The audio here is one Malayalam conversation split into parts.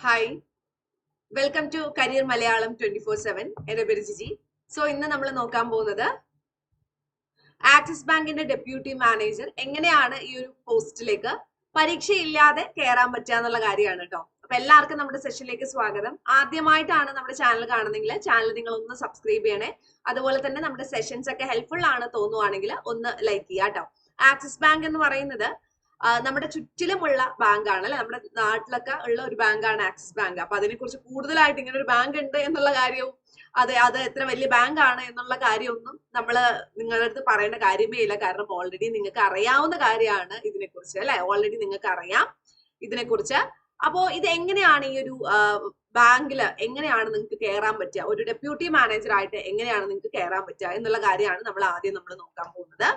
Hi welcome to career Malayalam twenty four seven എന്റെ പേര് ജിജി. സോ ഇന്ന് നമ്മൾ നോക്കാൻ പോകുന്നത് ആക്സിസ് ബാങ്കിന്റെ ഡെപ്യൂട്ടി മാനേജർ എങ്ങനെയാണ് ഈ ഒരു പോസ്റ്റിലേക്ക് പരീക്ഷയില്ലാതെ കയറാൻ പറ്റുക എന്നുള്ള കാര്യമാണ് കേട്ടോ. അപ്പൊ എല്ലാവർക്കും നമ്മുടെ സെഷനിലേക്ക് സ്വാഗതം. ആദ്യമായിട്ടാണ് നമ്മുടെ ചാനൽ കാണുന്നെങ്കിൽ ചാനൽ നിങ്ങൾ ഒന്ന് സബ്സ്ക്രൈബ് ചെയ്യണേ. അതുപോലെ തന്നെ നമ്മുടെ സെഷൻസ് ഒക്കെ ഹെൽപ്ഫുൾ ആണ് തോന്നുവാണെങ്കിൽ ഒന്ന് ലൈക്ക് ചെയ്യുക കേട്ടോ ആക്സിസ് ബാങ്ക് എന്ന് പറയുന്നത് നമ്മുടെ ചുറ്റിലുമുള്ള ബാങ്കാണ് അല്ലെ? നമ്മുടെ നാട്ടിലൊക്കെ ഉള്ള ഒരു ബാങ്കാണ് ആക്സിസ് ബാങ്ക്. അപ്പൊ അതിനെക്കുറിച്ച് കൂടുതലായിട്ട് ഇങ്ങനെ ഒരു ബാങ്ക് ഉണ്ട് എന്നുള്ള കാര്യവും അതെ അത് എത്ര വലിയ ബാങ്ക് ആണ് എന്നുള്ള കാര്യമൊന്നും നമ്മൾ നിങ്ങളുടെ അടുത്ത് പറയേണ്ട കാര്യമേ ഇല്ല. കാരണം ഓൾറെഡി നിങ്ങൾക്ക് അറിയാവുന്ന കാര്യമാണ് ഇതിനെക്കുറിച്ച് അല്ലെ? ഓൾറെഡി നിങ്ങൾക്ക് അറിയാം ഇതിനെക്കുറിച്ച്. അപ്പോ ഇത് എങ്ങനെയാണ് ഈ ഒരു ബാങ്കിൽ എങ്ങനെയാണ് നിങ്ങൾക്ക് കയറാൻ പറ്റുക? ഒരു ഡെപ്യൂട്ടി മാനേജർ ആയിട്ട് എങ്ങനെയാണ് നിങ്ങൾക്ക് കയറാൻ പറ്റുക എന്നുള്ള കാര്യമാണ് നമ്മൾ ആദ്യം നമ്മൾ നോക്കാൻ പോകുന്നത്.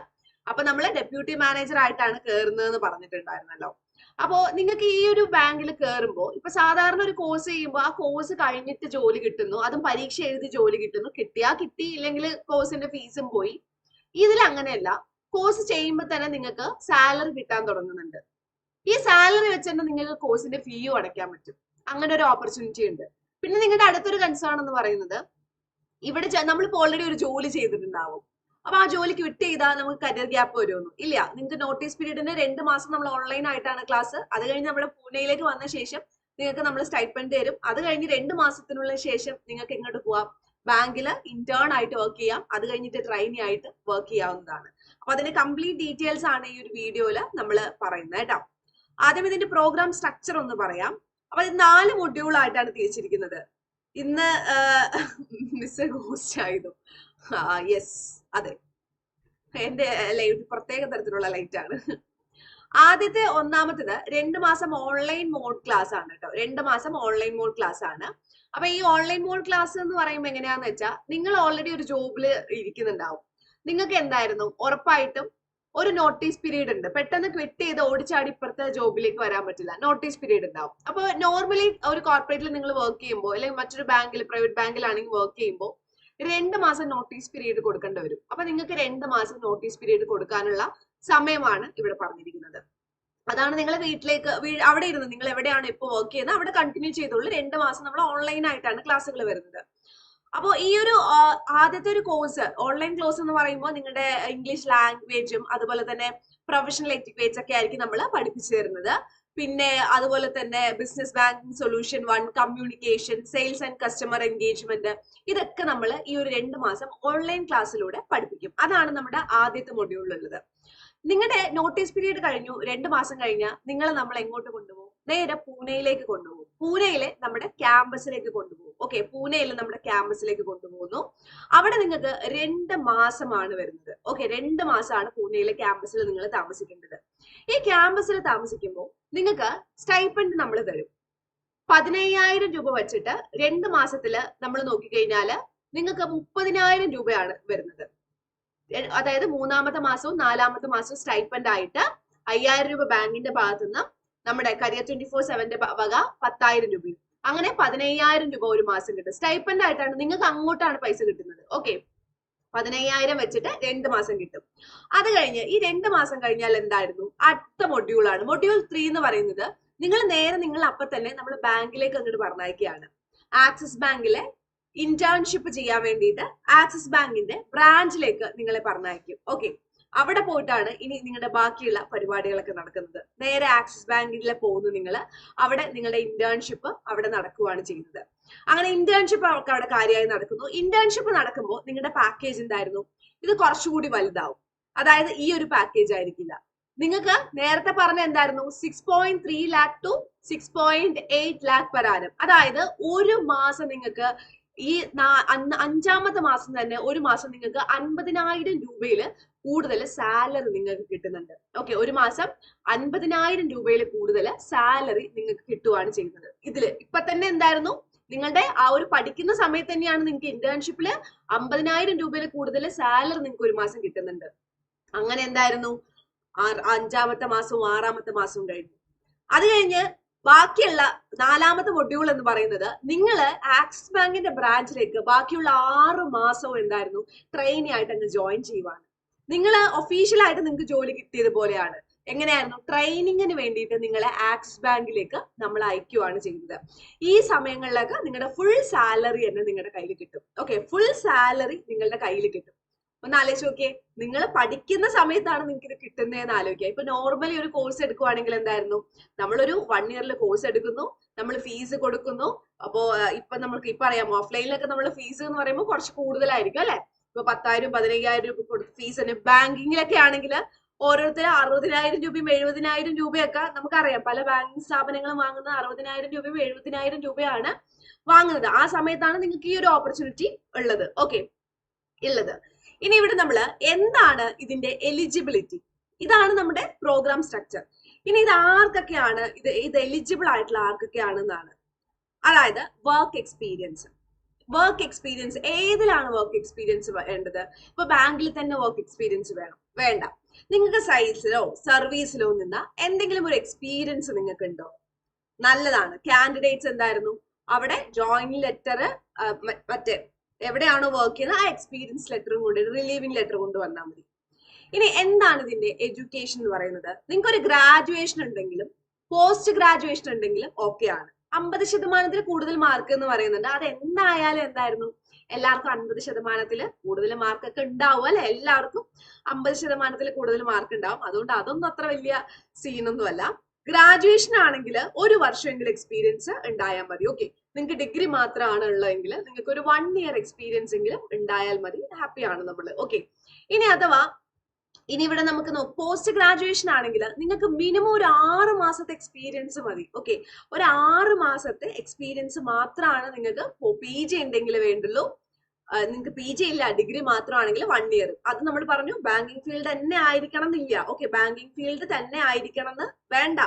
അപ്പൊ നമ്മൾ ഡെപ്യൂട്ടി മാനേജർ ആയിട്ടാണ് കയറുന്നതെന്ന് പറഞ്ഞിട്ടുണ്ടായിരുന്നല്ലോ. അപ്പോ നിങ്ങൾക്ക് ഈ ഒരു ബാങ്കിൽ കയറുമ്പോൾ ഇപ്പൊ സാധാരണ ഒരു കോഴ്സ് ചെയ്യുമ്പോൾ ആ കോഴ്സ് കഴിഞ്ഞിട്ട് ജോലി കിട്ടുന്നു അതും പരീക്ഷ എഴുതി ജോലി കിട്ടുന്നു കിട്ടിയാ കിട്ടി ഇല്ലെങ്കിൽ കോഴ്സിന്റെ ഫീസും പോയി. ഇതിൽ അങ്ങനെയല്ല കോഴ്സ് ചെയ്യുമ്പോൾ തന്നെ നിങ്ങൾക്ക് സാലറി കിട്ടാൻ തുടങ്ങുന്നുണ്ട്. ഈ സാലറി വെച്ച് തന്നെ നിങ്ങൾക്ക് കോഴ്സിന്റെ ഫീയും അടയ്ക്കാൻ പറ്റും. അങ്ങനെ ഒരു ഓപ്പർച്യൂണിറ്റി ഉണ്ട്. പിന്നെ നിങ്ങളുടെ അടുത്തൊരു കൺസേൺ എന്ന് പറയുന്നത് ഇവിടെ നമ്മളിപ്പോൾ ഓൾറെഡി ഒരു ജോലി ചെയ്തിട്ടുണ്ടാവും. അപ്പൊ ആ ജോലിക്ക് വിട്ട് ചെയ്താൽ നമുക്ക് കരിയർ ഗ്യാപ്പ് വരുമെന്നു ഇല്ല നിങ്ങൾക്ക് നോട്ടീസ് പീരീഡിന് രണ്ട് മാസം നമ്മൾ ഓൺലൈൻ ആയിട്ടാണ് ക്ലാസ് അത് കഴിഞ്ഞ് നമ്മൾ പൂനെയിലേക്ക് വന്ന ശേഷം നിങ്ങൾക്ക് നമ്മൾ സ്റ്റൈപ്പൻഡ് തരും. അത് കഴിഞ്ഞ് രണ്ട് മാസത്തിനുള്ള ശേഷം നിങ്ങൾക്ക് ഇങ്ങോട്ട് പോവാം. ബാങ്കിൽ ഇന്റേൺ ആയിട്ട് വർക്ക് ചെയ്യാം. അത് കഴിഞ്ഞിട്ട് ട്രെയിനി ആയിട്ട് വർക്ക് ചെയ്യാവുന്നതാണ്. അപ്പൊ അതിന്റെ കംപ്ലീറ്റ് ഡീറ്റെയിൽസ് ആണ് ഈ ഒരു വീഡിയോയിൽ നമ്മൾ പറയുന്നത് കേട്ടോ. ആദ്യം ഇതിന്റെ പ്രോഗ്രാം സ്ട്രക്ചർ ഒന്ന് പറയാം. അപ്പൊ ഇത് നാല് മൊഡ്യൂൾ ആയിട്ടാണ് തിരിച്ചിരിക്കുന്നത്. ഇന്ന് മിസ് ഗോസ്റ്റ് ആയിരുന്നു യെസ് അതെ. എന്റെ ലൈറ്റ് പ്രത്യേക തരത്തിലുള്ള ലൈറ്റ് ആണ്. ആദ്യത്തെ ഒന്നാമത്തേത് രണ്ട് മാസം ഓൺലൈൻ മോഡ് ക്ലാസ് ആണ് കേട്ടോ രണ്ട് മാസം ഓൺലൈൻ മോഡ് ക്ലാസ് ആണ്. അപ്പൊ ഈ ഓൺലൈൻ മോഡ് ക്ലാസ് എന്ന് പറയുമ്പോൾ എങ്ങനെയാന്ന് വെച്ചാൽ നിങ്ങൾ ഓൾറെഡി ഒരു ജോബിൽ ഇരിക്കുന്നുണ്ടാവും. നിങ്ങൾക്ക് എന്തായിരുന്നു? ഉറപ്പായിട്ടും ഒരു നോട്ടീസ് പീരീഡ് ഉണ്ട്. പെട്ടെന്ന് ക്വിറ്റ് ചെയ്ത് ഓടിച്ചാടി ഇപ്പുറത്തെ ജോബിലേക്ക് വരാൻ പറ്റില്ല. നോട്ടീസ് പീരീഡ് ഉണ്ടാവും. അപ്പൊ നോർമലി ഒരു കോർപ്പറേറ്റിൽ നിങ്ങൾ വർക്ക് ചെയ്യുമ്പോൾ അല്ലെങ്കിൽ മറ്റൊരു ബാങ്കിൽ പ്രൈവറ്റ് ബാങ്കിലാണെങ്കിൽ വർക്ക് ചെയ്യുമ്പോൾ രണ്ട് മാസം നോട്ടീസ് പീരീഡ് കൊടുക്കേണ്ടി വരും. അപ്പൊ നിങ്ങൾക്ക് രണ്ട് മാസം നോട്ടീസ് പീരീഡ് കൊടുക്കാനുള്ള സമയമാണ് ഇവിടെ പറഞ്ഞിരിക്കുന്നത്. അതാണ് നിങ്ങൾ വീട്ടിലേക്ക് അവിടെ ഇരുന്ന് നിങ്ങൾ എവിടെയാണ് ഇപ്പോൾ വർക്ക് ചെയ്യുന്നത് അവിടെ കണ്ടിന്യൂ ചെയ്തോളൂ. രണ്ട് മാസം നമ്മൾ ഓൺലൈൻ ആയിട്ടാണ് ക്ലാസ്സുകൾ വരുന്നത്. അപ്പോൾ ഈ ഒരു ആദ്യത്തെ ഒരു കോഴ്സ് ഓൺലൈൻ കോഴ്സ് എന്ന് പറയുമ്പോൾ നിങ്ങളുടെ ഇംഗ്ലീഷ് ലാംഗ്വേജും അതുപോലെ തന്നെ പ്രൊഫഷണൽ എറ്റിക്വേറ്റ്സ് ഒക്കെ ആയിരിക്കും നമ്മൾ പഠിപ്പിച്ചു തരുന്നത്. പിന്നെ അതുപോലെ തന്നെ business banking solution one communication sales and customer engagement ഇതൊക്കെ നമ്മൾ ഈ ഒരു രണ്ട് മാസം ഓൺലൈൻ ക്ലാസ്സിലൂടെ പഠിപ്പിക്കും. അതാണ് നമ്മുടെ ആദ്യത്തെ മൊഡ്യൂളിലുള്ളത് നിങ്ങളുടെ നോട്ടീസ് പീരീഡ് കഴിഞ്ഞു രണ്ട് മാസം കഴിഞ്ഞാൽ നിങ്ങൾ നമ്മൾ എങ്ങോട്ട് കൊണ്ടുപോകും? നേരെ പൂനെയിലേക്ക് കൊണ്ടുപോകും. പൂനെയിലെ നമ്മുടെ ക്യാമ്പസിലേക്ക് കൊണ്ടുപോകും. ഓക്കെ പൂനെയിലെ നമ്മുടെ ക്യാമ്പസിലേക്ക് കൊണ്ടുപോകുന്നു. അവിടെ നിങ്ങൾക്ക് രണ്ട് മാസമാണ് വരുന്നത്. ഓക്കെ രണ്ട് മാസമാണ് പൂനെയിലെ ക്യാമ്പസിൽ നിങ്ങൾ താമസിക്കേണ്ടത്. ഈ ക്യാമ്പസിൽ താമസിക്കുമ്പോൾ നിങ്ങൾക്ക് സ്റ്റൈപ്പൻഡ് നമ്മൾ തരും. പതിനയ്യായിരം രൂപ വെച്ചിട്ട് രണ്ട് മാസത്തിൽ നമ്മൾ നോക്കിക്കഴിഞ്ഞാൽ നിങ്ങൾക്ക് മുപ്പതിനായിരം രൂപയാണ് വരുന്നത്. അതായത് മൂന്നാമത്തെ മാസവും നാലാമത്തെ മാസവും സ്റ്റൈപ്പൻഡ് ആയിട്ട് അയ്യായിരം രൂപ ബാങ്കിന്റെ ഭാഗത്തു നിന്ന് നമ്മുടെ കരിയർ ട്വന്റി ഫോർ സെവന്റെ വക പത്തായിരം രൂപയും. അങ്ങനെ പതിനയ്യായിരം രൂപ ഒരു മാസം കിട്ടും. സ്റ്റൈപ്പൻഡ് ആയിട്ടാണ് നിങ്ങൾക്ക് അങ്ങോട്ടാണ് പൈസ കിട്ടുന്നത്. ഓക്കെ പതിനയ്യായിരം വെച്ചിട്ട് രണ്ട് മാസം കിട്ടും. അത് കഴിഞ്ഞ് ഈ രണ്ട് മാസം കഴിഞ്ഞാൽ എന്തായിരുന്നു? അടുത്ത മൊഡ്യൂളാണ് മൊഡ്യൂൾ ത്രീ എന്ന് പറയുന്നത് നിങ്ങൾ നേരെ നിങ്ങൾ അപ്പൊ തന്നെ നമ്മൾ ബാങ്കിലേക്ക് അങ്ങോട്ട് പറഞ്ഞയക്കുകയാണ്. ആക്സിസ് ബാങ്കിലെ ഇന്റേൺഷിപ്പ് ചെയ്യാൻ വേണ്ടിയിട്ട് ആക്സിസ് ബാങ്കിന്റെ ബ്രാഞ്ചിലേക്ക് നിങ്ങളെ പറഞ്ഞയക്കും. ഓക്കെ അവിടെ പോയിട്ടാണ് ഇനി നിങ്ങളുടെ ബാക്കിയുള്ള പരിപാടികളൊക്കെ നടക്കുന്നത്. നേരെ ആക്സിസ് ബാങ്കിലെ പോകുന്നു നിങ്ങൾ അവിടെ നിങ്ങളുടെ ഇന്റേൺഷിപ്പ് അവിടെ നടക്കുകയാണ് ചെയ്യുന്നത്. അങ്ങനെ ഇന്റേൺഷിപ്പ് അവർക്ക് അവിടെ കാര്യമായി നടക്കുന്നു. ഇന്റേൺഷിപ്പ് നടക്കുമ്പോൾ നിങ്ങളുടെ പാക്കേജ് എന്തായിരുന്നു? ഇത് കുറച്ചുകൂടി വലുതാവും. അതായത് ഈ ഒരു പാക്കേജ് ആയിരിക്കില്ല. നിങ്ങൾക്ക് നേരത്തെ പറഞ്ഞ എന്തായിരുന്നു? Six point three lakh to six point eight lakh പരാനം അതായത് ഒരു മാസം നിങ്ങൾക്ക് ഈ അഞ്ചാമത്തെ മാസം തന്നെ ഒരു മാസം നിങ്ങൾക്ക് അൻപതിനായിരം രൂപയിൽ കൂടുതൽ സാലറി നിങ്ങൾക്ക് കിട്ടുന്നുണ്ട്. ഓക്കെ ഒരു മാസം അൻപതിനായിരം രൂപയിൽ കൂടുതൽ സാലറി നിങ്ങൾക്ക് കിട്ടുകയാണ് ചെയ്യുന്നത്. ഇതിൽ ഇപ്പൊ തന്നെ എന്തായിരുന്നു? നിങ്ങളുടെ ആ ഒരു പഠിക്കുന്ന സമയത്ത് തന്നെയാണ് നിങ്ങൾക്ക് ഇന്റേൺഷിപ്പിൽ അമ്പതിനായിരം രൂപയിൽ കൂടുതൽ സാലറി നിങ്ങൾക്ക് ഒരു മാസം കിട്ടുന്നുണ്ട്. അങ്ങനെ എന്തായിരുന്നു? അഞ്ചാമത്തെ മാസവും ആറാമത്തെ മാസവും കഴിഞ്ഞു. അത് കഴിഞ്ഞ് ബാക്കിയുള്ള നാലാമത്തെ മൊഡ്യൂൾ എന്ന് പറയുന്നത് നിങ്ങൾ ആക്സിസ് ബാങ്കിന്റെ ബ്രാഞ്ചിലേക്ക് ബാക്കിയുള്ള ആറ് മാസവും എന്തായിരുന്നു? ട്രെയിനി ആയിട്ട് അങ്ങ് ജോയിൻ ചെയ്യുവാണ്. നിങ്ങൾ ഒഫീഷ്യലായിട്ട് നിങ്ങൾക്ക് ജോലി കിട്ടിയത് പോലെയാണ്. എങ്ങനെയായിരുന്നു? ട്രെയിനിങ്ങിന് വേണ്ടിയിട്ട് നിങ്ങളെ ആക്സിസ് ബാങ്കിലേക്ക് നമ്മൾ അയക്കുകയാണ് ചെയ്യുന്നത് ഈ സമയങ്ങളിലൊക്കെ നിങ്ങളുടെ ഫുൾ സാലറി തന്നെ നിങ്ങളുടെ കയ്യിൽ കിട്ടും. ഓക്കെ ഫുൾ സാലറി നിങ്ങളുടെ കയ്യിൽ കിട്ടും. ഒന്ന് ആലോചിച്ച് നോക്കിയേ. നിങ്ങൾ പഠിക്കുന്ന സമയത്താണ് നിങ്ങൾക്ക് ഇത് കിട്ടുന്നതെന്ന് ആലോചിക്കുക. ഇപ്പൊ നോർമലി ഒരു കോഴ്സ് എടുക്കുവാണെങ്കിൽ എന്തായിരുന്നു? നമ്മളൊരു വൺ ഇയറിൽ കോഴ്സ് എടുക്കുന്നു നമ്മൾ ഫീസ് കൊടുക്കുന്നു. അപ്പോ ഇപ്പൊ നമുക്ക് ഇപ്പൊ അറിയാം ഓഫ്ലൈനിലൊക്കെ നമ്മൾ ഫീസ് എന്ന് പറയുമ്പോൾ കുറച്ച് കൂടുതലായിരിക്കും അല്ലെ? ഇപ്പൊ പത്തായിരം പതിനയ്യായിരം രൂപ കൊടുത്ത് ഫീസ് തന്നെ. ബാങ്കിങ്ങിലൊക്കെ ആണെങ്കിൽ ഓരോരുത്തർ അറുപതിനായിരം രൂപയും എഴുപതിനായിരം രൂപയൊക്കെ നമുക്കറിയാം. പല ബാങ്കിങ് സ്ഥാപനങ്ങളും വാങ്ങുന്നത് അറുപതിനായിരം രൂപയും എഴുപതിനായിരം രൂപയാണ് വാങ്ങുന്നത്. ആ സമയത്താണ് നിങ്ങൾക്ക് ഈ ഒരു ഓപ്പർച്യൂണിറ്റി ഉള്ളത്. ഓക്കെ ഉള്ളത്. ഇനി ഇവിടെ നമ്മൾ എന്താണ് ഇതിന്റെ എലിജിബിലിറ്റി ഇതാണ് നമ്മുടെ പ്രോഗ്രാം സ്ട്രക്ചർ ഇനി ഇത് ആർക്കൊക്കെയാണ് ഇത് ഇത് എലിജിബിൾ ആയിട്ടുള്ള ആർക്കൊക്കെയാണെന്നാണ്. അതായത് വർക്ക് എക്സ്പീരിയൻസ് വർക്ക് എക്സ്പീരിയൻസ് ഏതിലാണ് വർക്ക് എക്സ്പീരിയൻസ് വേണ്ടത്? ഇപ്പൊ ബാങ്കിൽ തന്നെ വർക്ക് എക്സ്പീരിയൻസ് വേണം. വേണ്ട. നിങ്ങൾക്ക് സൈസിലോ സർവീസിലോ നിന്ന് എന്തെങ്കിലും ഒരു എക്സ്പീരിയൻസ് നിങ്ങൾക്ക് ഉണ്ടോ നല്ലതാണ്. കാൻഡിഡേറ്റ്സ് എന്തായിരുന്നു? അവിടെ ജോയിൻ ലെറ്റർ മറ്റേ എവിടെയാണോ വർക്ക് ചെയ്യുന്നത് ആ എക്സ്പീരിയൻസ് ലെറ്ററും കൊണ്ട് റിലീവിംഗ് ലെറ്റർ കൊണ്ടുവന്നാൽ മതി. ഇനി എന്താണ് ഇതിന്റെ എഡ്യൂക്കേഷൻ എന്ന് പറയുന്നത്? നിങ്ങൾക്ക് ഒരു ഗ്രാജുവേഷൻ ഉണ്ടെങ്കിലും പോസ്റ്റ് ഗ്രാജുവേഷൻ ഉണ്ടെങ്കിലും ഓക്കെ ആണ്. അമ്പത് ശതമാനത്തിൽ കൂടുതൽ മാർക്ക് എന്ന് പറയുന്നുണ്ട്. അത് എന്തായാലും എന്തായിരുന്നു? എല്ലാവർക്കും അൻപത് ശതമാനത്തിൽ കൂടുതൽ മാർക്കൊക്കെ ഉണ്ടാവും അല്ലെ? എല്ലാവർക്കും അമ്പത് ശതമാനത്തിൽ കൂടുതൽ മാർക്ക് ഉണ്ടാവും. അതുകൊണ്ട് അതൊന്നും അത്ര വലിയ സീനൊന്നും അല്ല ഗ്രാജുവേഷൻ ആണെങ്കിൽ ഒരു വർഷമെങ്കിലും എക്സ്പീരിയൻസ് ഉണ്ടായാൽ മതി. ഓക്കെ നിങ്ങൾക്ക് ഡിഗ്രി മാത്രമാണ് ഉള്ളതെങ്കിൽ നിങ്ങൾക്ക് ഒരു വൺ ഇയർ എക്സ്പീരിയൻസ് എങ്കിലും ഉണ്ടായാൽ മതി. ഹാപ്പിയാണ് നമ്മൾ ഓക്കെ ഇനി അഥവാ ഇനി ഇവിടെ നമുക്ക് പോസ്റ്റ് ഗ്രാജുവേഷൻ ആണെങ്കിൽ നിങ്ങൾക്ക് മിനിമം ഒരു ആറ് മാസത്തെ എക്സ്പീരിയൻസ് മതി. ഓക്കെ ഒരു ആറ് മാസത്തെ എക്സ്പീരിയൻസ് മാത്രമാണ് നിങ്ങൾക്ക് പി ജി ഉണ്ടെങ്കിൽ വേണ്ടുള്ളൂ. നിങ്ങൾക്ക് പി ജി ഇല്ല ഡിഗ്രി മാത്രമാണെങ്കിൽ വൺ ഇയർ അത് നമ്മൾ പറഞ്ഞു ബാങ്കിങ് ഫീൽഡ് തന്നെ ആയിരിക്കണം എന്നില്ല ഓക്കെ ബാങ്കിങ് ഫീൽഡ് തന്നെ ആയിരിക്കണം എന്ന് വേണ്ട.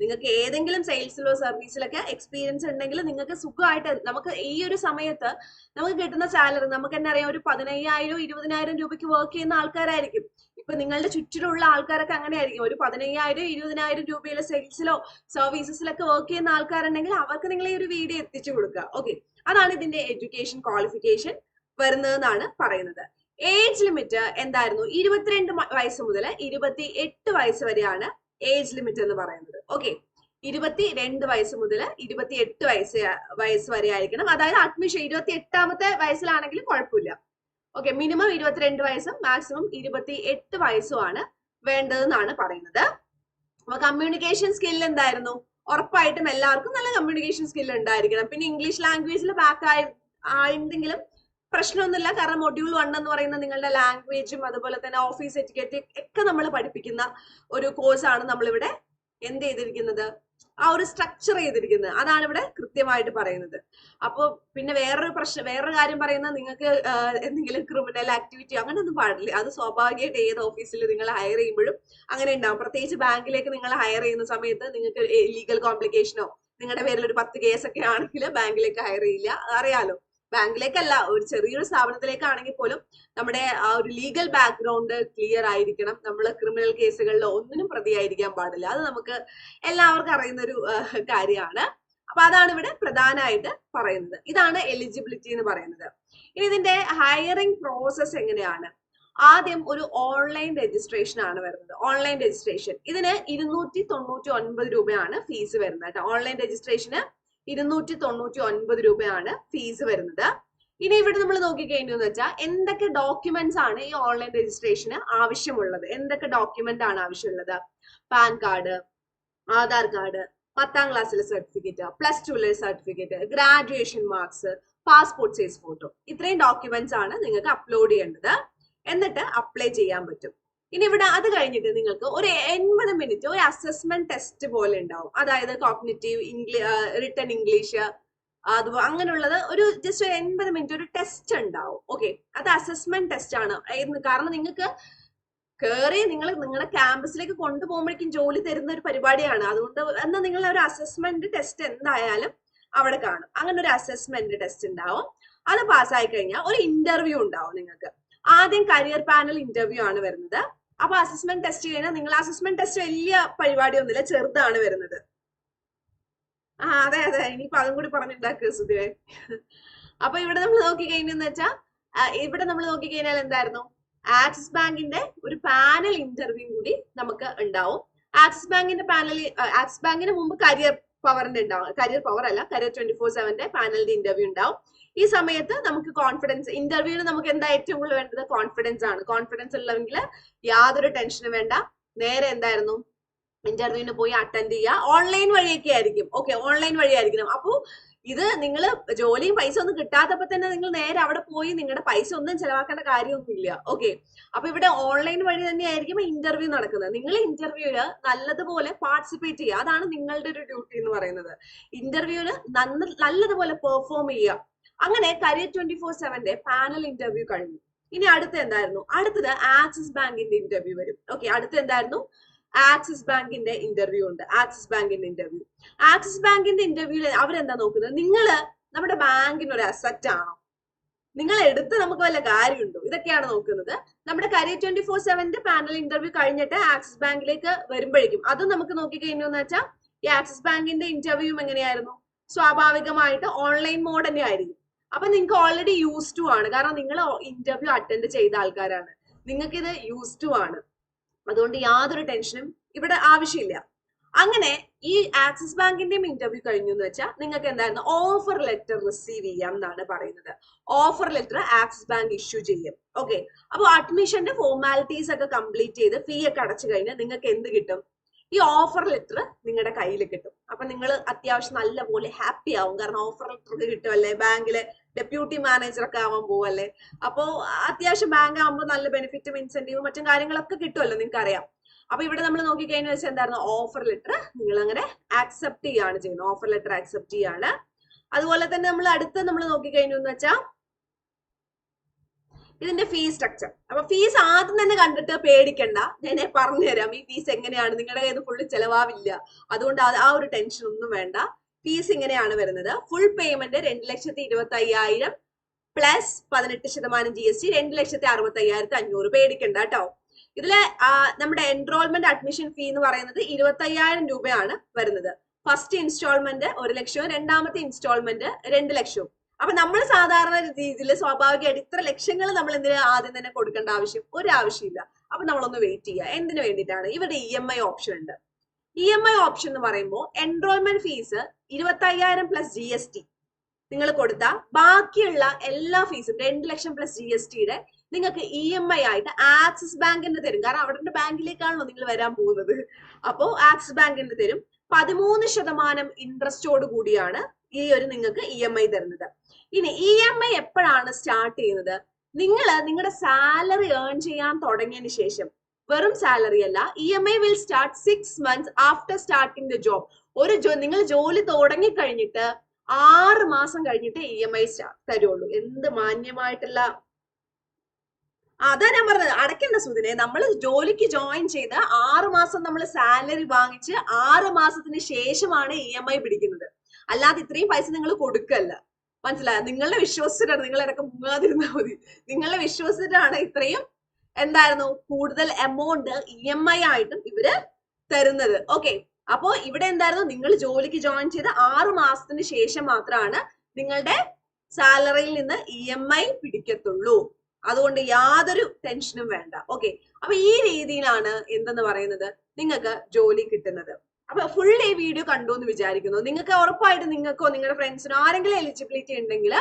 നിങ്ങൾക്ക് ഏതെങ്കിലും സെയിൽസിലോ സർവീസിലൊക്കെ എക്സ്പീരിയൻസ് ഉണ്ടെങ്കിൽ നിങ്ങൾക്ക് സുഖമായിട്ട് നമുക്ക് ഈ ഒരു സമയത്ത് നമുക്ക് കിട്ടുന്ന സാലറി നമുക്ക് തന്നെ അറിയാം ഒരു പതിനയ്യായിരം ഇരുപതിനായിരം രൂപയ്ക്ക് വർക്ക് ചെയ്യുന്ന ആൾക്കാരായിരിക്കും. ഇപ്പൊ നിങ്ങളുടെ ചുറ്റിലുള്ള ആൾക്കാരൊക്കെ അങ്ങനെയായിരിക്കും. ഒരു പതിനയ്യായിരം ഇരുപതിനായിരം രൂപയിലെ സെയിൽസിലോ സർവീസസിലൊക്കെ വർക്ക് ചെയ്യുന്ന ആൾക്കാരുണ്ടെങ്കിൽ അവർക്ക് നിങ്ങൾ ഈ ഒരു വീഡിയോ എത്തിച്ചു കൊടുക്കുക. ഓക്കെ അതാണ് ഇതിന്റെ എഡ്യൂക്കേഷൻ ക്വാളിഫിക്കേഷൻ വരുന്നതെന്നാണ് പറയുന്നത്. ഏജ് ലിമിറ്റ് എന്തായിരുന്നു? ഇരുപത്തിരണ്ട് വയസ്സ് മുതൽ ഇരുപത്തി എട്ട് വയസ്സ് വരെയാണ് ഏജ് ലിമിറ്റ് എന്ന് പറയുന്നത്. ഓക്കെ ഇരുപത്തി രണ്ട് വയസ്സ് മുതൽ ഇരുപത്തി എട്ട് വയസ്സ് വയസ്സ് വരെ ആയിരിക്കണം. അതായത് അഡ്മിഷൻ ഇരുപത്തി എട്ടാമത്തെ വയസ്സിലാണെങ്കിൽ കുഴപ്പമില്ല. ഓക്കെ മിനിമം ഇരുപത്തിരണ്ട് വയസ്സും മാക്സിമം ഇരുപത്തി എട്ട് വയസ്സുമാണ് വേണ്ടതെന്നാണ് പറയുന്നത്. അപ്പൊ കമ്മ്യൂണിക്കേഷൻ സ്കിൽ എന്തായിരുന്നു? ഉറപ്പായിട്ടും എല്ലാവർക്കും നല്ല കമ്മ്യൂണിക്കേഷൻ സ്കിൽ ഉണ്ടായിരിക്കണം. പിന്നെ ഇംഗ്ലീഷ് ലാംഗ്വേജിൽ ബാക്ക് ആയി ആയിരുന്നെങ്കിലും പ്രശ്നമൊന്നുമില്ല. കാരണം മൊഡ്യൂൾ വൺ എന്ന് പറയുന്ന നിങ്ങളുടെ ലാംഗ്വേജും അതുപോലെ തന്നെ ഓഫീസ് എറ്റിക്കറ്റ് ഒക്കെ നമ്മൾ പഠിപ്പിക്കുന്ന ഒരു കോഴ്സാണ് നമ്മളിവിടെ എന്ത് ചെയ്തിരിക്കുന്നത്? ആ ഒരു സ്ട്രക്ചർ ചെയ്തിരിക്കുന്നത്. അതാണ് ഇവിടെ കൃത്യമായിട്ട് പറയുന്നത്. അപ്പോൾ പിന്നെ വേറൊരു പ്രശ്നം വേറൊരു കാര്യം പറയുന്നത് നിങ്ങൾക്ക് എന്തെങ്കിലും ക്രിമിനൽ ആക്ടിവിറ്റി അങ്ങനെ അങ്ങനെയൊന്നും പാടില്ല. അത് സ്വാഭാവികമായിട്ട് ഏത് ഓഫീസിൽ നിങ്ങൾ ഹയർ ചെയ്യുമ്പോഴും അങ്ങനെ ഉണ്ടാവും. പ്രത്യേകിച്ച് ബാങ്കിലേക്ക് നിങ്ങൾ ഹയർ ചെയ്യുന്ന സമയത്ത് നിങ്ങൾക്ക് ലീഗൽ കോംപ്ലിക്കേഷനോ നിങ്ങളുടെ പേരിൽ ഒരു പത്ത് കേസൊക്കെ ആണെങ്കിൽ ബാങ്കിലേക്ക് ഹയർ ചെയ്യില്ല. അറിയാലോ? ബാങ്കിലേക്കല്ല ഒരു ചെറിയൊരു സ്ഥാപനത്തിലേക്കാണെങ്കിൽ പോലും നമ്മുടെ ആ ഒരു ലീഗൽ ബാക്ക്ഗ്രൗണ്ട് ക്ലിയർ ആയിരിക്കണം. നമ്മൾ ക്രിമിനൽ കേസുകളിലോ ഒന്നിനും പ്രതിയായിരിക്കാൻ പാടില്ല. അത് നമുക്ക് എല്ലാവർക്കും അറിയുന്ന ഒരു കാര്യമാണ്. അപ്പൊ അതാണ് ഇവിടെ പ്രധാനമായിട്ട് പറയുന്നത്. ഇതാണ് എലിജിബിലിറ്റി എന്ന് പറയുന്നത്. ഇനി ഇതിന്റെ ഹയറിംഗ് പ്രോസസ് എങ്ങനെയാണ്? ആദ്യം ഒരു ഓൺലൈൻ രജിസ്ട്രേഷൻ ആണ് വരുന്നത്. ഓൺലൈൻ രജിസ്ട്രേഷൻ ഇതിന് ഇരുന്നൂറ്റി തൊണ്ണൂറ്റി ഒൻപത് രൂപയാണ് ഫീസ് വരുന്നത് ഓൺലൈൻ രജിസ്ട്രേഷന് ഇരുന്നൂറ്റി തൊണ്ണൂറ്റി ഒൻപത് രൂപയാണ് ഫീസ് വരുന്നത്. ഇനി ഇവിടെ നമ്മൾ നോക്കിക്കഴിഞ്ഞു എന്ന് വെച്ചാൽ എന്തൊക്കെ ഡോക്യുമെന്റ്സ് ആണ് ഈ ഓൺലൈൻ രജിസ്ട്രേഷന് ആവശ്യമുള്ളത്? എന്തൊക്കെ ഡോക്യുമെന്റ് ആണ് ആവശ്യമുള്ളത്? പാൻ കാർഡ് ആധാർ കാർഡ് പത്താം ക്ലാസ്സിലെ certificate plus ടുവിലെ certificate graduation marks passport size photo ഇത്രയും ഡോക്യുമെന്റ്സ് ആണ് നിങ്ങൾക്ക് അപ്ലോഡ് ചെയ്യേണ്ടത്. എന്നിട്ട് അപ്ലൈ ചെയ്യാൻ പറ്റും. ഇനി ഇവിടെ അത് കഴിഞ്ഞിട്ട് നിങ്ങൾക്ക് ഒരു എൺപത് മിനിറ്റ് ഒരു അസസ്മെന്റ് ടെസ്റ്റ് പോലെ ഉണ്ടാവും. അതായത് കോഗ്നിറ്റീവ് ഇംഗ്ലീഷ് റിട്ടൺ ഇംഗ്ലീഷ് അതുപോലെ അങ്ങനെയുള്ളത് ഒരു ജസ്റ്റ് ഒരു എൺപത് മിനിറ്റ് ഒരു ടെസ്റ്റ് ഉണ്ടാവും. ഓക്കെ അത് അസസ്മെന്റ് ടെസ്റ്റ് ആണ്. കാരണം നിങ്ങൾക്ക് കയറി നിങ്ങൾ നിങ്ങളുടെ ക്യാമ്പസിലേക്ക് കൊണ്ടുപോകുമ്പോഴേക്കും ജോലി തരുന്ന ഒരു പരിപാടിയാണ്. അതുകൊണ്ട് എന്നാൽ നിങ്ങളുടെ ഒരു അസസ്മെന്റ് ടെസ്റ്റ് എന്തായാലും അവിടെ കാണും. അങ്ങനെ ഒരു അസസ്മെന്റ് ടെസ്റ്റ് ഉണ്ടാവും. അത് പാസ്സായി കഴിഞ്ഞാൽ ഒരു ഇന്റർവ്യൂ ഉണ്ടാവും നിങ്ങൾക്ക്. ആദ്യം കരിയർ പാനൽ ഇന്റർവ്യൂ ആണ് വരുന്നത്. അപ്പൊ അസസ്മെന്റ് ടെസ്റ്റ് കഴിഞ്ഞാൽ നിങ്ങൾ അസസ്മെന്റ് ടെസ്റ്റ് വലിയ പരിപാടി പരിപാടിയൊന്നുമില്ല ചെറുതാണ് വരുന്നത്. ആ അതെ അതെ. ഇനിയിപ്പോ അതും കൂടി പറഞ്ഞിട്ടുണ്ടാക്കുക സുധിവേ. അപ്പൊ ഇവിടെ നമ്മൾ നോക്കി കഴിഞ്ഞെന്ന് വെച്ചാൽ ഇവിടെ നമ്മൾ നോക്കി കഴിഞ്ഞാൽ എന്തായിരുന്നു? ആക്സിസ് ബാങ്കിന്റെ ഒരു പാനൽ ഇന്റർവ്യൂ കൂടി നമുക്ക് ഉണ്ടാവും. ആക്സിസ് ബാങ്കിന്റെ പാനലിൽ ആക്സിസ് ബാങ്കിന് മുമ്പ് കരിയർ പവറിന്റെ ഉണ്ടാവും. കരിയർ പവർ അല്ല കരിയർ ട്വന്റി ഫോർ സെവന്റെ പാനലിന്റെ ഇന്റർവ്യൂ ഉണ്ടാവും. ഈ സമയത്ത് നമുക്ക് കോൺഫിഡൻസ് ഇന്റർവ്യൂവിന് നമുക്ക് എന്താ ഏറ്റവും കൂടുതൽ വേണ്ടത്? കോൺഫിഡൻസ് ആണ്. കോൺഫിഡൻസ് ഉള്ളവെങ്കിൽ യാതൊരു ടെൻഷനും വേണ്ട. നേരെ എന്തായിരുന്നു? ഇന്റർവ്യൂവിന് പോയി അറ്റൻഡ് ചെയ്യുക. ഓൺലൈൻ വഴിയൊക്കെ ആയിരിക്കും. ഓക്കെ ഓൺലൈൻ വഴി ആയിരിക്കണം അപ്പോൾ ഇത് നിങ്ങൾ ജോലിയും പൈസ ഒന്നും കിട്ടാത്തപ്പോ തന്നെ നിങ്ങൾ നേരെ അവിടെ പോയി നിങ്ങളുടെ പൈസ ഒന്നും ചെലവാക്കേണ്ട കാര്യമൊന്നുമില്ല. ഓക്കെ അപ്പൊ ഇവിടെ ഓൺലൈൻ വഴി തന്നെയായിരിക്കും ഇന്റർവ്യൂ നടക്കുന്നത്. നിങ്ങൾ ഇന്റർവ്യൂൽ നല്ലതുപോലെ പാർട്ടിസിപ്പേറ്റ് ചെയ്യുക. അതാണ് നിങ്ങളുടെ ഒരു ഡ്യൂട്ടി എന്ന് പറയുന്നത്. ഇന്റർവ്യൂൽ നല്ലതുപോലെ പെർഫോം ചെയ്യുക. അങ്ങനെ കരിയർ ട്വന്റി ഫോർ സെവന്റെ പാനൽ ഇന്റർവ്യൂ കഴിഞ്ഞു. ഇനി അടുത്ത എന്തായിരുന്നു? അടുത്തത് ആക്സിസ് ബാങ്കിന്റെ ഇന്റർവ്യൂ വരും. ഓക്കെ അടുത്ത എന്തായിരുന്നു? ആക്സിസ് ബാങ്കിന്റെ ഇന്റർവ്യൂ ഉണ്ട്. ആക്സിസ് ബാങ്കിന്റെ ഇന്റർവ്യൂ ആക്സിസ് ബാങ്കിന്റെ ഇന്റർവ്യൂ അവരെന്താ നോക്കുന്നത്? നിങ്ങൾ നമ്മുടെ ബാങ്കിന് ഒരു അസറ്റ് ആണോ? നിങ്ങൾ എടുത്ത് നമുക്ക് വല്ല കാര്യമുണ്ടോ? ഇതൊക്കെയാണ് നോക്കുന്നത്. നമ്മുടെ കരിയർ ട്വന്റി ഫോർ സെവന്റെ പാനൽ ഇന്റർവ്യൂ കഴിഞ്ഞിട്ട് ആക്സിസ് ബാങ്കിലേക്ക് വരുമ്പോഴേക്കും. അതും നമുക്ക് നോക്കിക്കഴിഞ്ഞു എന്ന് വെച്ചാൽ ഈ ആക്സിസ് ബാങ്കിന്റെ ഇന്റർവ്യൂ എങ്ങനെയായിരുന്നു? സ്വാഭാവികമായിട്ട് ഓൺലൈൻ മോഡ് തന്നെ ആയിരിക്കും അപ്പൊ നിങ്ങൾക്ക് ഓൾറെഡി യൂസ് ടു ആണ്. കാരണം നിങ്ങൾ ഇന്റർവ്യൂ അറ്റൻഡ് ചെയ്ത ആൾക്കാരാണ്. നിങ്ങൾക്ക് ഇത് യൂസ് ടു ആണ്. അതുകൊണ്ട് യാതൊരു ടെൻഷനും ഇവിടെ ആവശ്യമില്ല. അങ്ങനെ ഈ ആക്സിസ് ബാങ്കിന്റെയും ഇന്റർവ്യൂ കഴിഞ്ഞു എന്ന് വെച്ചാൽ നിങ്ങൾക്ക് എന്തായിരുന്നു? ഓഫർ ലെറ്റർ റിസീവ് ചെയ്യാം എന്നാണ് പറയുന്നത്. Offer letter Axis bank issue ചെയ്യും. ഓക്കെ അപ്പോൾ അഡ്മിഷന്റെ ഫോർമാലിറ്റീസ് ഒക്കെ കംപ്ലീറ്റ് ചെയ്ത് ഫീ ഒക്കെ അടച്ചു കഴിഞ്ഞാൽ നിങ്ങൾക്ക് എന്ത് കിട്ടും? ഈ ഓഫർ ലെറ്റർ നിങ്ങളുടെ കയ്യിൽ കിട്ടും. അപ്പൊ നിങ്ങൾ അത്യാവശ്യം നല്ലപോലെ ഹാപ്പി ആവും. കാരണം ഓഫർ ലെറ്റർ കിട്ടും കിട്ടുമല്ലേ ബാങ്കിലെ ഡെപ്യൂട്ടി മാനേജർ ഒക്കെ ആവാൻ പോവല്ലേ? അപ്പോ അത്യാവശ്യം ബാങ്ക് ആകുമ്പോൾ നല്ല ബെനിഫിറ്റും ഇൻസെന്റീവും മറ്റും കാര്യങ്ങളൊക്കെ കിട്ടുമല്ലോ നിങ്ങൾക്ക് അറിയാം അപ്പൊ ഇവിടെ നമ്മൾ നോക്കിക്കഴിഞ്ഞാൽ വെച്ചാൽ എന്തായിരുന്നു? ഓഫർ ലെറ്റർ നിങ്ങൾ അങ്ങനെ ആക്സെപ്റ്റ് ചെയ്യാണ് ചെയ്യുന്നത്. ഓഫർ ലെറ്റർ ആക്സെപ്റ്റ് ചെയ്യാണ്. അതുപോലെ തന്നെ നമ്മൾ അടുത്ത് നമ്മൾ നോക്കിക്കഴിഞ്ഞു എന്ന് വെച്ചാൽ ഇതിന്റെ ഫീസ് സ്ട്രക്ചർ അപ്പൊ ഫീസ് ആദ്യം തന്നെ കണ്ടിട്ട് പേടിക്കണ്ട. ഞാൻ പറഞ്ഞുതരാം. ഈ ഫീസ് എങ്ങനെയാണ്? നിങ്ങളുടെ കയ്യിൽ ഫുള്ള് ചെലവാവില്ല. അതുകൊണ്ട് ആ ഒരു ടെൻഷൻ ഒന്നും വേണ്ട. ഫീസ് ഇങ്ങനെയാണ് വരുന്നത്. ഫുൾ പേയ്മെന്റ് രണ്ട് ലക്ഷത്തി ഇരുപത്തി അയ്യായിരം പ്ലസ് പതിനെട്ട് ശതമാനം ജി എസ് ടി രണ്ട് ലക്ഷത്തി അറുപത്തി അയ്യായിരത്തി അഞ്ഞൂറ് പേടിക്കണ്ട കേട്ടോ ഇതിലെ നമ്മുടെ എൻറോൾമെന്റ് അഡ്മിഷൻ ഫീ എന്ന് പറയുന്നത് ഇരുപത്തി അയ്യായിരം രൂപയാണ് വരുന്നത്. ഫസ്റ്റ് ഇൻസ്റ്റാൾമെന്റ് ഒരു ലക്ഷവും രണ്ടാമത്തെ ഇൻസ്റ്റാൾമെന്റ് രണ്ട് ലക്ഷവും. അപ്പൊ നമ്മൾ സാധാരണ രീതിയിൽ സ്വാഭാവികമായിട്ട് ഇത്ര ലക്ഷങ്ങൾ നമ്മൾ എന്തിനാ ആദ്യം തന്നെ കൊടുക്കേണ്ട ആവശ്യം? ഒരു ആവശ്യമില്ല അപ്പൊ നമ്മളൊന്ന് വെയിറ്റ് ചെയ്യുക. എന്തിനു വേണ്ടിയിട്ടാണ്? ഇവിടെ ഇ എം ഐ ഓപ്ഷൻ ഉണ്ട്. ഇ എം ഐ ഓപ്ഷൻ എന്ന് പറയുമ്പോൾ എൻറോൾമെന്റ് ഫീസ് ഇരുപത്തി അയ്യായിരം പ്ലസ് ജി എസ് ടി നിങ്ങൾ കൊടുത്ത ബാക്കിയുള്ള എല്ലാ ഫീസും രണ്ട് ലക്ഷം പ്ലസ് ജി എസ് ടിയുടെ നിങ്ങൾക്ക് ഇ എം ഐ ആയിട്ട് ആക്സിസ് ബാങ്കിന് തരും. കാരണം അവിടെ ബാങ്കിലേക്കാണല്ലോ നിങ്ങൾ വരാൻ പോകുന്നത്. അപ്പോൾ ആക്സിസ് ബാങ്കിന് തരും. പതിമൂന്ന് ശതമാനം ഇൻട്രസ്റ്റോട് കൂടിയാണ് ഈ ഒരു നിങ്ങൾക്ക് ഇ എം ഐ തരുന്നത്. ഇനി ഇ എം ഐ എപ്പോഴാണ് സ്റ്റാർട്ട് ചെയ്യുന്നത്? നിങ്ങൾ നിങ്ങളുടെ സാലറി ഏൺ ചെയ്യാൻ തുടങ്ങിയതിന് ശേഷം വെറും സാലറി അല്ല. E M I will start six months after starting the job ഒരു നിങ്ങൾ ജോലി തുടങ്ങി കഴിഞ്ഞിട്ട് ആറ് മാസം കഴിഞ്ഞിട്ട് ഇ എം ഐ തരുള്ളൂ. എന്ത് മാന്യമായിട്ടുള്ള അതാ ഞാൻ പറഞ്ഞത്. അടയ്ക്കേണ്ട സുദിനെ നമ്മൾ ജോലിക്ക് ജോയിൻ ചെയ്ത് ആറ് മാസം നമ്മൾ സാലറി വാങ്ങിച്ച് ആറ് മാസത്തിന് ശേഷമാണ് ഇ എം ഐ പിടിക്കുന്നത്. അല്ലാതെ ഇത്രയും പൈസ നിങ്ങൾ കൊടുക്കല്ല. മനസ്സിലായോ? നിങ്ങളുടെ വിശ്വസിച്ചിട്ടാണ് നിങ്ങൾ ഇടയ്ക്ക് മുങ്ങാതിരുന്നാൽ മതി. നിങ്ങളെ വിശ്വസിച്ചിട്ടാണ് ഇത്രയും എന്തായിരുന്നു? കൂടുതൽ എമൗണ്ട് ഇ എം ഐ ആയിട്ടും ഇവർ തരുന്നത്. ഓക്കെ അപ്പോ ഇവിടെ എന്തായിരുന്നു? നിങ്ങൾ ജോലിക്ക് ജോയിൻ ചെയ്ത് ആറ് മാസത്തിന് ശേഷം മാത്രമാണ് നിങ്ങളുടെ സാലറിയിൽ നിന്ന് ഇ എം ഐ പിടിക്കത്തുള്ളൂ. അതുകൊണ്ട് യാതൊരു ടെൻഷനും വേണ്ട. ഓക്കെ അപ്പൊ ഈ രീതിയിലാണ് എന്തെന്ന് പറയുന്നത്? നിങ്ങൾക്ക് ജോലി കിട്ടുന്നത്. അപ്പൊ ഫുൾ ഈ വീഡിയോ കണ്ടു എന്ന് വിചാരിക്കുന്നു. നിങ്ങൾക്ക് ഉറപ്പായിട്ട് നിങ്ങൾക്കോ നിങ്ങളുടെ ഫ്രണ്ട്സിനോ ആരെങ്കിലും എലിജിബിലിറ്റി ഉണ്ടെങ്കിൽ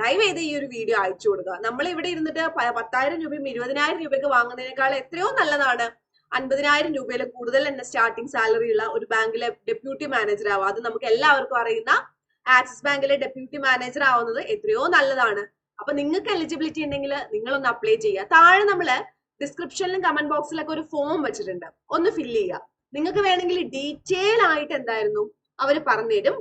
ദയവേത് ഈ ഒരു വീഡിയോ അയച്ചു കൊടുക്കുക. നമ്മൾ ഇവിടെ ഇരുന്നിട്ട് പത്തായിരം രൂപയും ഇരുപതിനായിരം രൂപയ്ക്ക് വാങ്ങുന്നതിനേക്കാൾ എത്രയോ നല്ലതാണ്. അൻപതിനായിരം രൂപയിൽ കൂടുതൽ തന്നെ സ്റ്റാർട്ടിംഗ് സാലറി ഉള്ള ഒരു ബാങ്കിലെ ഡെപ്യൂട്ടി മാനേജർ ആവുക. അത് നമുക്ക് എല്ലാവർക്കും അറിയുന്ന ആക്സിസ് ബാങ്കിലെ ഡെപ്യൂട്ടി മാനേജർ ആവുന്നത് എത്രയോ നല്ലതാണ്. അപ്പൊ നിങ്ങൾക്ക് എലിജിബിലിറ്റി ഉണ്ടെങ്കിൽ നിങ്ങളൊന്ന് അപ്ലൈ ചെയ്യുക. താഴെ നമ്മൾ ഡിസ്ക്രിപ്ഷനിലും കമന്റ് ബോക്സിലൊക്കെ ഒരു ഫോം വെച്ചിട്ടുണ്ട്. ഒന്ന് ഫില്ല് ചെയ്യുക. നിങ്ങൾക്ക് വേണമെങ്കിൽ ഡീറ്റെയിൽ ആയിട്ട് എന്തായിരുന്നു അവർ പറഞ്ഞുതരും.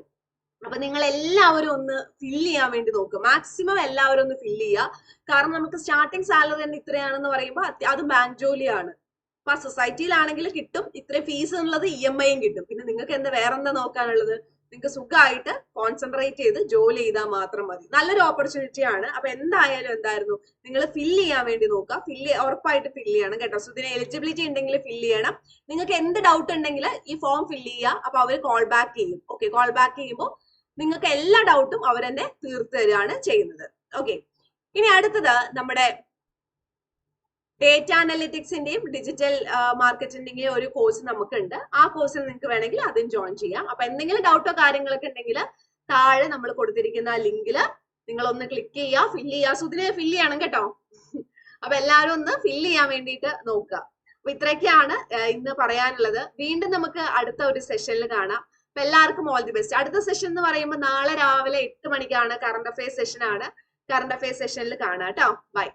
അപ്പൊ നിങ്ങൾ എല്ലാവരും ഒന്ന് ഫില്ല് ചെയ്യാൻ വേണ്ടി നോക്കുക മാക്സിമം എല്ലാവരും ഒന്ന് ഫില്ല് ചെയ്യുക കാരണം നമുക്ക് സ്റ്റാർട്ടിംഗ് സാലറി തന്നെ ഇത്രയാണെന്ന് പറയുമ്പോൾ അത് ബാങ്ക് ജോലിയാണ്. അപ്പൊ സൊസൈറ്റിയിലാണെങ്കിൽ കിട്ടും. ഇത്രയും ഫീസ് എന്നുള്ളത് ഇ എം ഐയും കിട്ടും. പിന്നെ നിങ്ങൾക്ക് എന്താ വേറെന്താ നോക്കാനുള്ളത്? നിങ്ങൾക്ക് സുഖമായിട്ട് കോൺസെൻട്രേറ്റ് ചെയ്ത് ജോലി ചെയ്താൽ മാത്രം മതി. നല്ലൊരു ഓപ്പർച്യൂണിറ്റി ആണ്. അപ്പൊ എന്തായാലും എന്തായിരുന്നു? നിങ്ങൾ ഫില്ല് ചെയ്യാൻ വേണ്ടി നോക്കുക. ഫില്ല് ഉറപ്പായിട്ട് ഫില്ല് ചെയ്യണം കേട്ടോ. സോ ഇതിന് എലിജിബിലിറ്റി ഉണ്ടെങ്കിൽ ഫില്ല് ചെയ്യണം. നിങ്ങൾക്ക് എന്ത് ഡൗട്ട് ഉണ്ടെങ്കിൽ ഈ ഫോം ഫില്ല് ചെയ്യുക. അപ്പൊ അവർ കോൾ ബാക്ക് ചെയ്യും. ഓക്കെ കോൾ ബാക്ക് ചെയ്യുമ്പോൾ നിങ്ങൾക്ക് എല്ലാ ഡൗട്ടും അവർ തന്നെ തീർത്തു തരികയാണ് ചെയ്യുന്നത്. ഓക്കെ ഇനി അടുത്തത് നമ്മുടെ ഡേറ്റ അനലിറ്റിക്സിന്റെയും ഡിജിറ്റൽ മാർക്കറ്റിന്റെയും ഒരു കോഴ്സ് നമുക്കുണ്ട്. ആ കോഴ്സിൽ നിങ്ങൾക്ക് വേണമെങ്കിൽ അതും ജോയിൻ ചെയ്യാം. അപ്പൊ എന്തെങ്കിലും ഡൗട്ടോ കാര്യങ്ങളൊക്കെ ഉണ്ടെങ്കിൽ താഴെ നമ്മൾ കൊടുത്തിരിക്കുന്ന ലിങ്കിൽ നിങ്ങൾ ഒന്ന് ക്ലിക്ക് ചെയ്യുക ഫില്ല് ചെയ്യുക സുധിനെ ഫില്ല് ചെയ്യണം കേട്ടോ. അപ്പൊ എല്ലാവരും ഒന്ന് ഫില്ല് ചെയ്യാൻ വേണ്ടിയിട്ട് നോക്കുക. അപ്പൊ ഇത്രയൊക്കെയാണ് ഇന്ന് പറയാനുള്ളത്. വീണ്ടും നമുക്ക് അടുത്ത ഒരു സെഷനിൽ കാണാം. അപ്പൊ എല്ലാവർക്കും ഓൾ ദി ബെസ്റ്റ് അടുത്ത സെഷൻ എന്ന് പറയുമ്പോൾ നാളെ രാവിലെ എട്ട് മണിക്കാണ് കറണ്ട് അഫയേഴ്സ് സെഷൻ ആണ്. കറണ്ട് അഫയേഴ്സ് സെഷനിൽ കാണാം കേട്ടോ. ബൈ